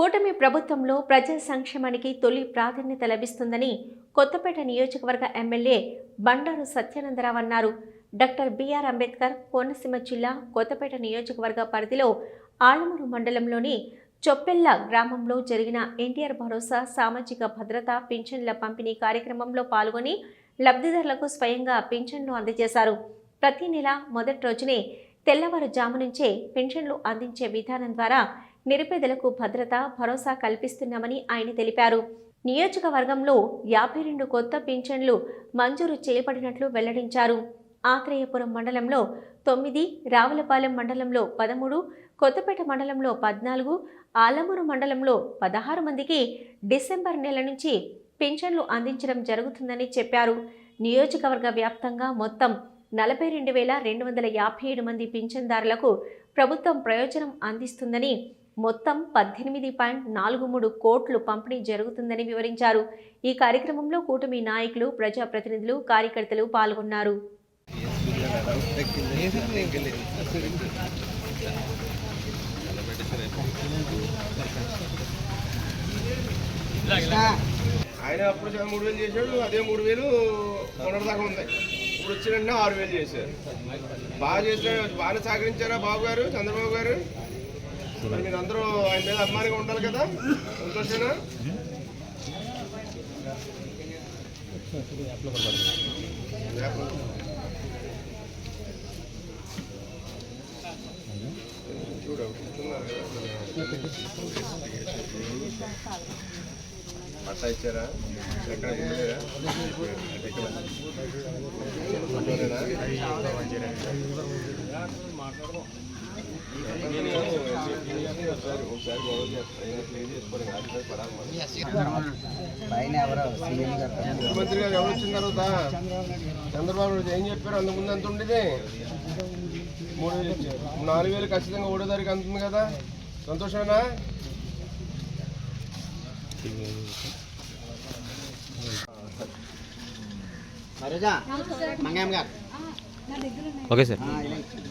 కూటమి ప్రభుత్వంలో ప్రజా సంక్షేమానికి తొలి ప్రాధాన్యత లభిస్తుందని కొత్తపేట నియోజకవర్గ ఎమ్మెల్యే బండారు సత్యానందరావు అన్నారు. డాక్టర్ బిఆర్ అంబేద్కర్ కోనసీమ జిల్లా కొత్తపేట నియోజకవర్గ పరిధిలో ఆలమూరు మండలంలోని చొప్పెల్ల గ్రామంలో జరిగిన ఎన్టీఆర్ భరోసా సామాజిక భద్రత పింఛన్ల పంపిణీ కార్యక్రమంలో పాల్గొని లబ్ధిదారులకు స్వయంగా పింఛన్లు అందజేశారు. ప్రతి నెల మొదటి రోజునే తెల్లవారుజాము నుంచే పెన్షన్లు అందించే విధానం ద్వారా నిరుపేదలకు భద్రత భరోసా కల్పిస్తున్నామని ఆయన తెలిపారు. నియోజకవర్గంలో యాభై రెండు కొత్త పింఛన్లు మంజూరు చేయబడినట్లు వెల్లడించారు. ఆత్రేయపురం మండలంలో తొమ్మిది రావులపాలెం మండలంలో పదమూడు కొత్తపేట మండలంలో పద్నాలుగు ఆలమూరు మండలంలో పదహారు మందికి డిసెంబర్ నెల నుంచి పింఛన్లు అందించడం జరుగుతుందని చెప్పారు. నియోజకవర్గ వ్యాప్తంగా మొత్తం నలభై రెండు వేల రెండు వందల యాభై ఏడు మంది పింఛన్దారులకు ప్రభుత్వం ప్రయోజనం అందిస్తుందని మొత్తం పద్దెనిమిది పాయింట్ నాలుగు మూడు కోట్లు పంపిణీ జరుగుతుందని వివరించారు. ఈ కార్యక్రమంలో కూటమి నాయకులు ప్రజాప్రతినిధులు కార్యకర్తలు పాల్గొన్నారు. ఆయన అప్పుడు మూడు వేలు చేశాడు అదే మూడు వేలు మొన్నటి దాకా ఉంది. ఇప్పుడు వచ్చిన ఆరు వేలు చేశారు. బాగా చేశారు బాగా సహకరించారా బాబు గారు చంద్రబాబు గారు? మరి మీరు అందరూ ఆయన మీద అభిమానంగా ఉండాలి కదా? సంతోషేనా? చూడు. పట్టా ఇచ్చారా ఎక్కడ ఉండలేదా ఇక్కడ ముఖ్యమంత్రి గారు ఎవరు వచ్చిన తర్వాత చంద్రబాబు నాయుడు ఏం చెప్పారు? అంత ముందు ఎంత ఉండేది? మూడు వేలు నాలుగు వేలు ఖచ్చితంగా ఒకటో తారీఖు అందుతుంది కదా. సంతోషమేనా? సరోజా మంగమ్మ గారు. Okay sir.